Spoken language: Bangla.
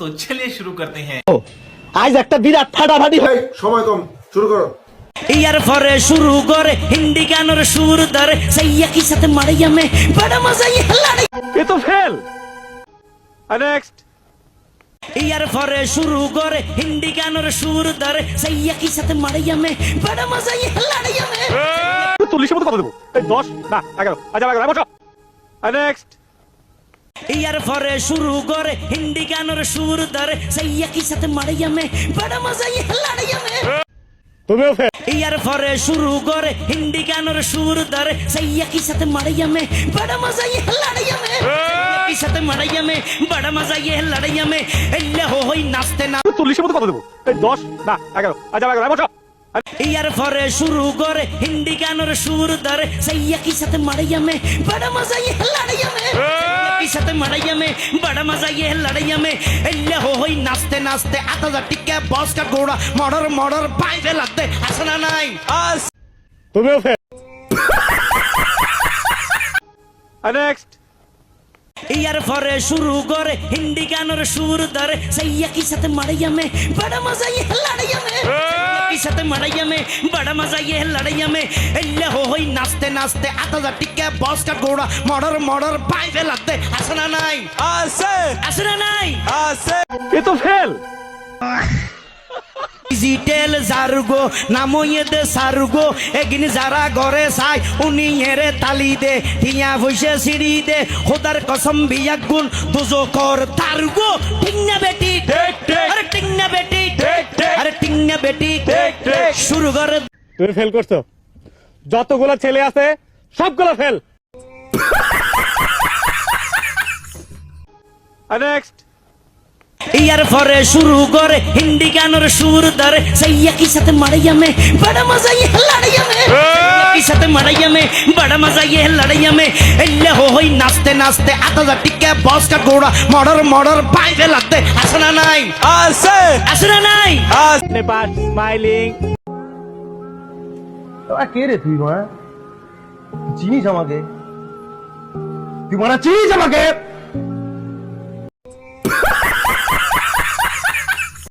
তো চলে শুরু করতে হ্যাঁ আজ একটা বিরাট ফাটাফাটি হয়। সময় কম শুরু করো। ইয়ার পরে শুরু করে হিন্দি গানের সুর ধরে সাইয়া কি সাথে মারিয়া মে বড় মজা লড়াই এ তো ফেল। নেক্সট ইয়ার শুরু করে হিন্দি গানের সুর ধরে সাইয়া কি সাথে মারিয়া মে বড় মজা লড়াই মে মতো কথা দেব। এই 10 না 11 আজ 11 বসো। নেক্সট ইয়ার পরে শুরু করে হিন্দি গানের সুর ধরে। সেই একই সাথে মারিয়া মে বড় মজা ইয়ে লড়াই মে তুমিও ইয়ার পরে শুরু করে হিন্দি গানের সুর ধরে। সেই একই সাথে মারাইয়া মে বড় মজা ইয়ে লড়াইয়া মে একই সাথে মারাইয়া মে বড় মজা ইয়ে লড়াইয়া মে এল্লে হো হই নাচতে না চল্লিশের মতো কত দেবো। দশ না এগারো। আচ্ছা এগারো বসো। ইয়ার পরে শুরু করে হিন্দি গানের সুর ধরে। সেই একই সাথে মারাইয়া মে বড় মজা ইয়ে লড়াইয়া মে একই সাথে মারাইয়া মে বড় মজা ইয়ে লড়াইয়া মে এল্লে হো হই নাচতে নাচতে আতা টিকে বস কা গোড়া মর্ডার মর্ডার পাইবে লাগতে আসনা নাই তুমিও ফেল নেক্সট ইয়ার পরে শুরু করে হিন্দি গানের সুর ধরে সেই একই সাথে মারাইয়া মে বড় মজা ইয়ে লড়াইয়া মে একই সাথে মারাইয়া মে বড় মজা ইয়ে লড়াইয়া মে এল্লে হো হই নাচতে নাচতে আতা টিকে বস কা গোড়া মর্ডার মর্ডার পাইবে লাগতে আসনা নাই আছে আসনা নাই আছে এ তো ফেল ডিজিটাল জারগো নামইয়ে দে সারগো এগিন যারা ঘরে চাই উনি হেরে তালি দে টিয়া বসে সিঁড়ি দে খোদার কসম বিয়াক গুণ দুজো কর তারগো ঠিক না বেটি তুমি ফেল করছ। যতগুলো ছেলে আছে সবগুলো ফেল নেক্সট ইয়ার পরে শুরু করে হিন্দি গানের সুর ধরে সেই একই সাথে মারাইয়া মে বড় মজা ইয়ে লড়াইয়া মে একই সাথে মারাইয়া মে বড় মজা ইয়ে লড়াইয়া মে এল্লে হো হই নাচতে নাচতে আতা টিকে বস কা গোড়া মর্ডার মর্ডার পাইবে লাগতে। আসনা নাই? আছে আসনা নাই? নেপাল স্মাইলিং তোরা কে রে তুই মা চিনিস আমাকে? তুই মারা চিনিস আমাকে?